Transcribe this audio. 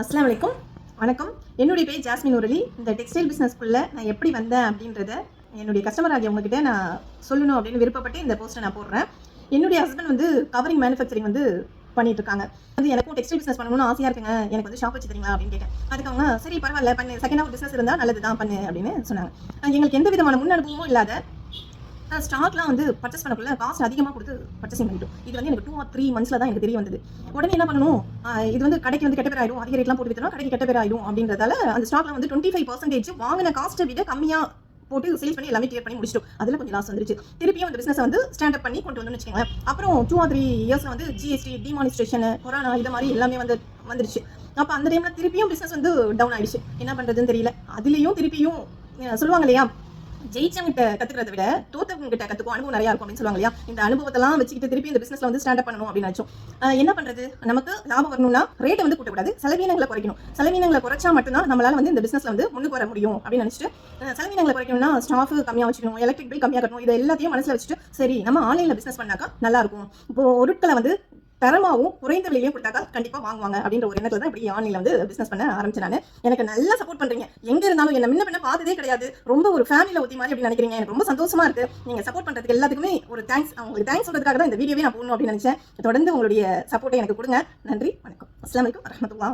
அஸ்லாம் வலைக்கும். வணக்கம். என்னுடைய பேர் ஜாஸ்மின் முரளி இந்த டெக்ஸ்டைல் பிஸ்னஸ்க்குள்ளே நான் எப்படி வந்தேன் அப்படின்றத என்னுடைய கஸ்டமர் ஆகிய உங்ககிட்ட நான் சொல்லணும் அப்படின்னு விருப்பப்பட்டு இந்த போஸ்ட்டை நான் போடுறேன். என்னுடைய ஹஸ்பண்ட் வந்து கவரிங் மேனுஃபேக்சரிங் வந்து பண்ணிட்டு இருக்காங்க அது எனக்கும் டெக்ஸ்டைல் பிசினஸ் பண்ணணும்னு ஆசையா இருக்குங்க. எனக்கு வந்து ஷாப் வச்சு தரீங்களா அப்படின்னு கேட்டேன். அதுக்கு அவங்க சரி பரவாயில்ல பண்ணு. செகண்ட் ஹாஃப் பிசினஸ் இருந்தால் நல்லது தான் பண்ணு அப்படின்னு சொன்னாங்க. எங்களுக்கு எந்த விதமான முன் அனுபவமும் இல்லாத ஸ்டாக்லாம் வந்து பர்ச்சேஸ் பண்ணக்குள்ள காஸ்ட் அதிகமாக கொடுத்து பர்ச்சேசிங் பண்ணிட்டோம். இது வந்து எனக்கு டூ ஆர் த்ரீ மந்த்ஸில் தான் எனக்கு தெரிய வந்தது. உடனே என்ன பண்ணணும்? இது வந்து கடைக்கு வந்து கெட்ட பேர் ஆயிடும் அதிக ரேட்லாம் போட்டு வித்தனா கடைக்கு கெட்ட பேர் ஆயிடும் அப்படின்றதால அந்த ஸ்டாக்ல வந்து டுவெண்ட்டி ஃபைவ் பர்சன்டேஜ் வாங்கின காஸ்ட்டை விட கம்மியாக போட்டு சேல்ஸ் பண்ணி எல்லாமே கிளியர் பண்ணி முடிச்சிட்டோம். அதில் கொஞ்சம் லாஸ் வந்துருச்சு. திருப்பியும் அந்த பிசினஸ் வந்து ஸ்டாண்ட் அப் பண்ணி கொண்டு வந்து வச்சுக்கோங்களேன். அப்புறம் டூ ஆர் த்ரீ இயர்ஸ் வந்து ஜிஎஸ்டி டிமானிஸ்ட்ரேஷன் கொரோனா இது மாதிரி எல்லாமே வந்து வந்துருச்சு. அப்போ அந்த டைம்ல திருப்பியும் பிசினஸ் வந்து டவுன் ஆயிடுச்சு. என்ன பண்றதுன்னு தெரியல. அதுலயும் திருப்பியும் சொல்லுவாங்க இல்லையா? ஜெயிச்சவங்கிட்ட கத்துக்கிறத விட தோத்தவங்க கிட்ட அனுபவம் நிறையா இருக்கும் அப்படின்னு சொல்லுவாங்க இல்லையா? இந்த அனுபவத்தெல்லாம் வச்சுக்கிட்டு திருப்பி இந்த பிசினஸ்ல வந்து ஸ்டாண்ட் அப் பண்ணணும் அப்படின்னு நினைச்சோம். என்ன பண்றது? நமக்கு லாபம் வரணும்னா ரேட்டை வந்து கூட்டக்கூடாது. செலவீனங்களை குறைக்கணும். செலவீனங்களை குறைச்சா மட்டும்தான் நம்மளால வந்து இந்த பிசினஸ்ல வந்து முன்னுக்கு வர முடியும் அப்படின்னு நினைச்சிட்டு செலவீனங்களை குறைக்கணும்னா ஸ்டாஃப் கம்மியா வச்சுக்கணும் எலக்ட்ரிக் பில் கம்மியாக கட்டணும் இது எல்லாத்தையும் மனசில் வச்சுட்டு சரி நம்ம ஆன்லைனில் பிசினஸ் பண்ணாக்கா நல்லா இருக்கும். இப்போ பொருட்களை வந்து தரமாகவும் குறைந்த விலையிலையும் கொடுத்தாக்கா கண்டிப்பாக வாங்குவாங்க அப்படின்ற ஒரு எண்ணத்தில் தான் இப்படி ஆன்லைனில் வந்து பிஸ்னஸ் பண்ண ஆரம்பிச்சேன் நான். எனக்கு நல்லா சப்போர்ட் பண்ணுறீங்க எங்கே இருந்தாலும் என்ன முன்ன பின்ன பார்த்ததே கிடையாது. ரொம்ப ஒரு ஃபேமிலியில் ஊற்றி மாதிரி அப்படி நினைக்கிறீங்க. எனக்கு ரொம்ப சந்தோஷமாக இருக்கு. நீங்கள் சப்போர்ட் பண்ணுறதுக்கு எல்லாத்துக்குமே ஒரு தேங்க்ஸ் உங்களுக்கு தேங்க்ஸ் சொல்கிறதுக்காக தான் இந்த வீடியோவே நான் போடணும் அப்படின்னு நினைச்சேன். தொடர்ந்து உங்களுடைய சப்போர்ட்டை எனக்கு கொடுங்க. நன்றி வணக்கம். அஸ்லாம் வலைக்கம் வரமத்துல்லா